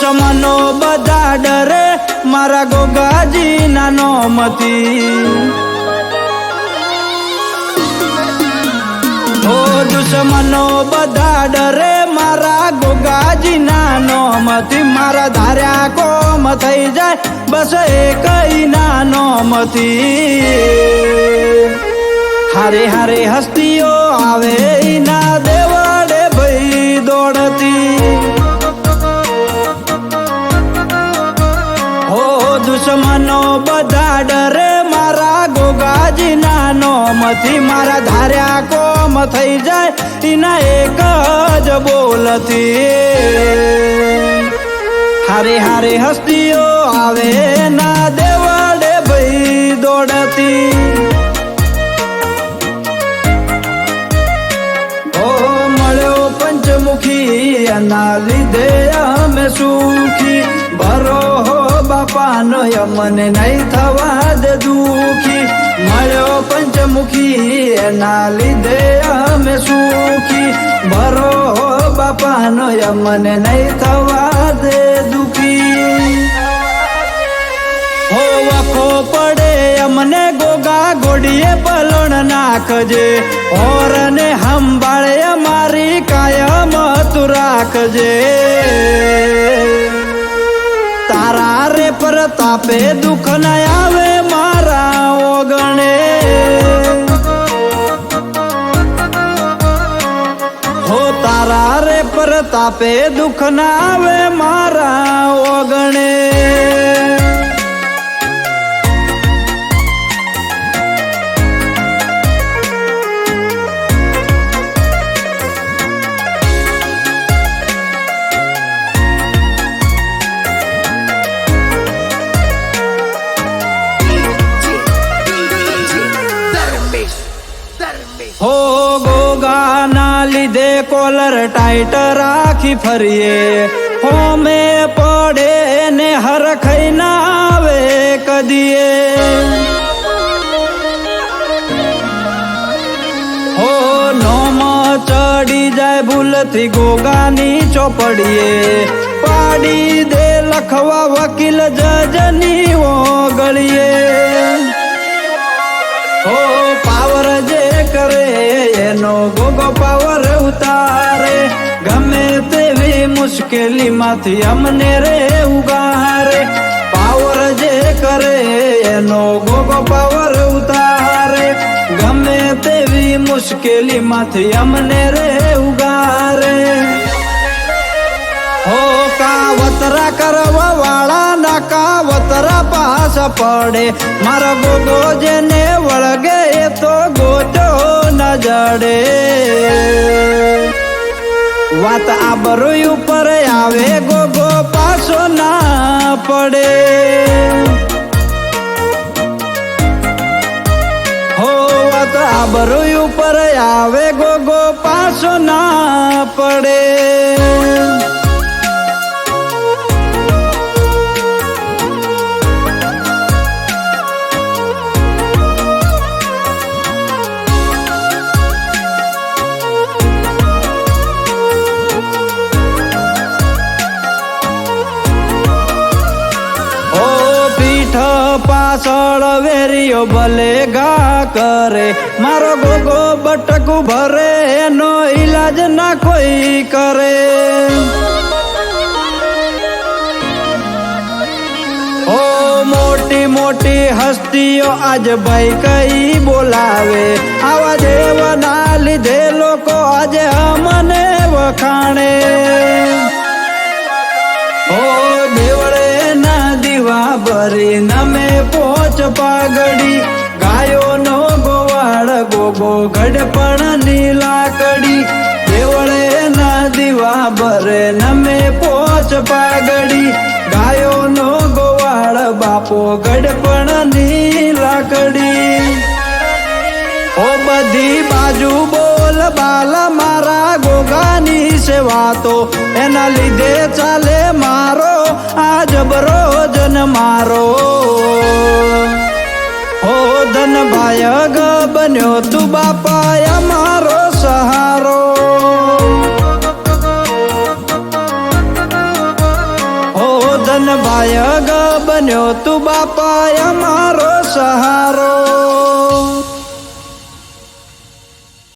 દુશ્મનો બધા ડરે. મારા ગોગાજી ના નોમતી ઓ દુશ્મનો બધા ડરે. મારા ગોગાજી ના નોમતી મારા ધાર્યા કોમ થઈ જાય. બસ કઈ ના નોમતી હારે હારે હસ્તીઓ આવે. દુશ્મનો બધા ડરે મારા ગોગાજી નાનો. નોમથી મારા ધાર્યા કોમ થઈ જાય, એના એક જ બોલતી હારે હારે હસ્તીઓ આવે ના દેવાડે ભાઈ દોડતી. પંચમુખી, એના લીધે અમે સુખી. ભરો હો બાપાનો યમને નહીં થવા દે દુખી. મળ્યો પંચમુખી, એના લીધે અમે સુખી. ભરો બાપાનો યમને નહીં થવા દે દુખી. હો વખો પડે અમને ગોગા ગોડીએ પલણ નાખજે. સંભાળે અમારી પ્રતાપે દુઃખ ના આવે મારા ઓગણે. હો તારા રે પ્રતાપે દુઃખ ના આવે મારા ઓગણે. હો ગોગાના લીધે કોલર ટાઈટ રાખી ફરીએ. હોમે પડે ને હરખઈ ના આવે કદીએ. હો નોમ ચડી જાય ભૂલથી ગોગાની ચોપડીએ. પાડી દે લખવા વકીલ જજની ઓગળીએ. જે કરે, એનો ગોગો પાવર ઉતારે. ગમે તેવી મુશ્કેલીમાંથી અમને રે ઉગારે. પાવર જે કરે, એનો ગોગો પાવર ઉતારે. ગમે તેવી મુશ્કેલીમાંથી અમને રે ઉગારે. હો, કાવતરા કરવા વાળા ના કાવતરા પાસ પડે. મારા ગોગો જેને વળગે જડે વાત આબરૂ ઉપર આવે, ગોગો પાછો ના પડે. હો, વાત આબરૂ ઉપર આવે, ગોગો પાછો ના પડે. પાછળ વેરીઓ ભલે ગા કરે. મારો ગોગો બટકું ભરે, એનો ઈલાજ ના કોઈ કરે. મોટી મોટી હસ્તીઓ આજ ભાઈ કઈ બોલાવે. આવા દેવના લીધે લોકો આજે અમને વખાણે. ઓ દેવળે ઓ બધી બાજુ બોલ, બાલ, મારા ગોગાની સેવા તો એના લીધે ચાલે મારો આ જબરો મારો. ઓ ધન ભાયગ બન્યો તું બાપા મારો સહારો. ધન ભાઈ ગ બન્યો તું બાપા અમારો સહારો.